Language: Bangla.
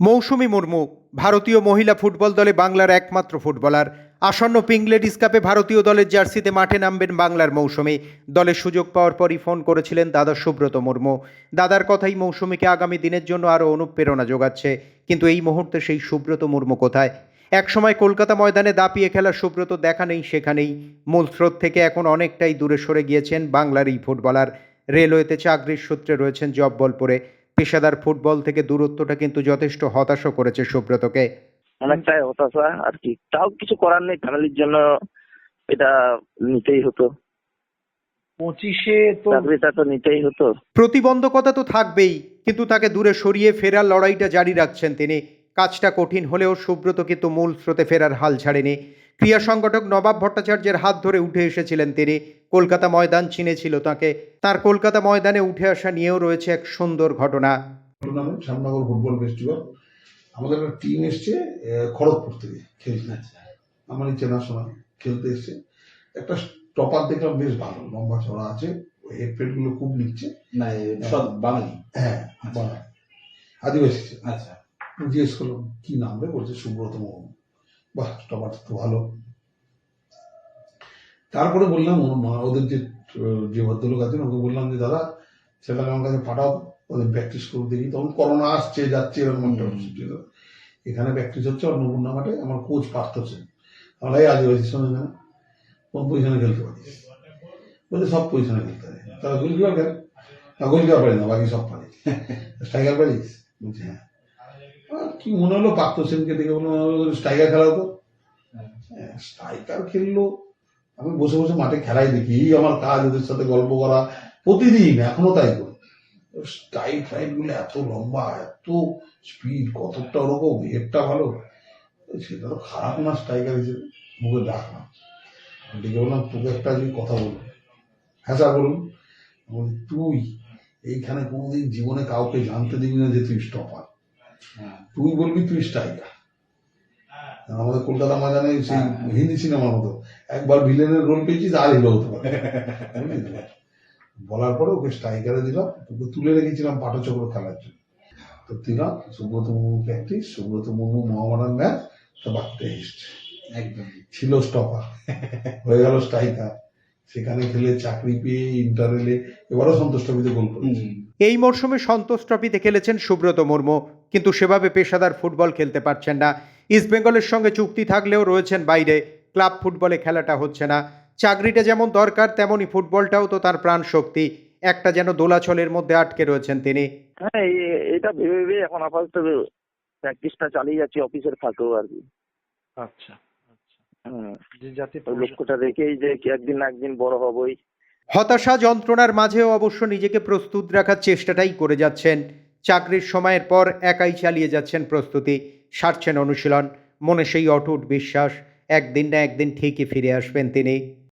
মৌসুমী মুর্মু, ভারতীয় মহিলা ফুটবল দলে বাংলার একমাত্র ফুটবলার। আসন্ন পিঙ্ক লেডিস কাপে ভারতীয় দলের জার্সিতে মাঠে নামবেন বাংলার মৌসুমী। দলের সুযোগ পাওয়ার পরই ফোন করেছিলেন দাদা সুব্রত মুর্মু। দাদার কথাই মৌসুমীকে আগামী দিনের জন্য আরও অনুপ্রেরণা যোগাচ্ছে। কিন্তু এই মুহূর্তে সেই সুব্রত মুর্মু কোথায়? একসময় কলকাতা ময়দানে দাপিয়ে খেলা সুব্রত দেখা নেই সেখানেই। মূল স্রোত থেকে এখন অনেকটাই দূরে সরে গিয়েছেন বাংলার এই ফুটবলার। রেলওয়েতে চাকরির সূত্রে রয়েছেন জব্বলপুরে। পেশাদার ফুটবল থেকে দূরত্বটা কিন্তু যথেষ্ট হতাশও করেছে সুব্রতকে। অনেকটাই হতাশা আর কি। তাও কিছু করার নেই ফ্যামিলির জন্য এটা নিতেই হতো। পঁচিশে তো চাকরিটা তো নিতেই হতো। প্রতিবন্ধকতা তো থাকবেই কিন্তু তাকে দূরে সরিয়ে ফেরার লড়াইটা জারি রাখছেন তিনি। কাজটা কঠিন হলেও সুব্রত কিন্তু মূল স্রোতে ফেরার হাল ছাড়েনি। ক্রিয়া সংগঠক নবাব ভট্টাচার্যের হাত ধরে উঠে এসেছিলেন তিনি। কলকাতা ময়দান চিনেছিল তাকে। তার কলকাতা ময়দানে উঠে আসা নিয়েও রয়েছে এক সুন্দর ঘটনা। Tournament Shyamnagar football festival. আমাদের একটা টিম এসছে খড়গপুর থেকে খেলতে। আমারই চেনাশোনা খেলতে এসছে। একটা টপার দেখলাম বেশ ভালো লম্বা চড়া আছে। হেডফেডগুলো খুব নিচ্ছে। না এ সব বাঙালি। হ্যাঁ বাহ, আদিবাসী। আচ্ছা। জিজ্ঞেস করলাম কি নাম রে? বলছে সুব্রত মোহন। বাহ টপার তো ভালো। তারপরে বললাম ওদের যে যে ভদ্রলোক আছেন ওকে বললাম যে দাদা ছেলেটাকে আমার কাছে পাঠাও ওদের প্র্যাকটিস করে দেখি। তখন করোনা আসছে যাচ্ছে এরকম একটা। এখানে প্র্যাকটিস হচ্ছে অন্নপূর্ণা মাঠে আমার কোচ পার্থ সেন। আমরা এই আদিবাসীর সঙ্গে না কোন পজিশনে খেলতে পারি। বলছে সব পজিশনে খেলতে পারি। তারা গোলকিপার খেলে না গোলকিপার পারি না বাকি সব পারি। স্ট্রাইকার পারিস? বলছে হ্যাঁ। আর কি মনে হলো? পার্থ সেনকে দেখে বললাম স্ট্রাইকার খেলা হতো স্ট্রাইকার খেললো। আমি বসে বসে মাঠে খেলাই দেখি এই আমার কাজ ওদের সাথে গল্প করা। প্রতিদিন এখনও তাই করি। স্ট্রাইক ফাইটগুলো এত লম্বা এত স্পিড কতটা ওরকম হেডটা ভালো। সেটা তো খারাপ না স্ট্রাইকার হিসেবে। মুখে ডাক না। ডেকে বললাম তোকে একটা যদি কথা বলব হ্যাঁ স্যার বলুন। বলি, তুই এইখানে কোনোদিন জীবনে কাউকে জানতে দিবি না যে তুই স্টপার হ্যাঁ। তুই বলবি তুই স্ট্রাইকার আমাদের কলকাতা ময়দানে সেই হিন্দি সিনেমার মতো। একবার ভিলেনের রোল পেয়েছিস আর হিরো হতে পারে। বলার পরে ওকে স্ট্রাইকারে দিলাম ওকে তুলে রেখেছিলাম পাটচক্র খেলার জন্য। তো দিলাম সুব্রত মুর্মু প্র্যাকটিস সুব্রত মুর্মু মহামারান ম্যাচ তো এসছে। একদম। ছিল স্টপার হয়ে গেল স্ট্রাইকার সেখানে খেলে চাকরি পেয়ে ইন্টারেলে এবারও সন্তোষ ট্রফিতে গোল করেছে। এই মরশুমে সন্তোষ ট্রফিতে খেলেছেন সুব্রত মুর্মু কিন্তু সেভাবে পেশাদার ফুটবল খেলতে পারছেন না। ইস্টবেঙ্গলের সঙ্গে চুক্তি থাকলেও রয়েছেন বাইরে। ক্লাব ফুটবলে খেলাটা হচ্ছে না। চাকরিটা যেমন দরকার তেমনই ফুটবলটাও তো তার প্রাণ শক্তি। একটা যেন দোলাচলের মধ্যে আটকে রয়েছেন তিনি। হ্যাঁ এই- এটা ভেবে ভেবে এখন আপাতত প্র্যাকটিসটা চালিয়ে যাচ্ছি অফিসের ফাঁকেও আর কি। আচ্ছা আচ্ছা। হুম, যাতে লক্ষ্যটা রেখেই যে কি একদিন না একদিন বড় হবই। হতাশা যন্ত্রণার মাঝেও অবশ্য নিজেকে প্রস্তুত রাখার চেষ্টাটাই করে যাচ্ছেন। চাকরির সময়ের পর একাই চালিয়ে যাচ্ছেন প্রস্তুতি। সারছেন অনুশীলন। মনে সেই অটুট বিশ্বাস একদিন না একদিন ঠিকই ফিরে আসবেন তিনি।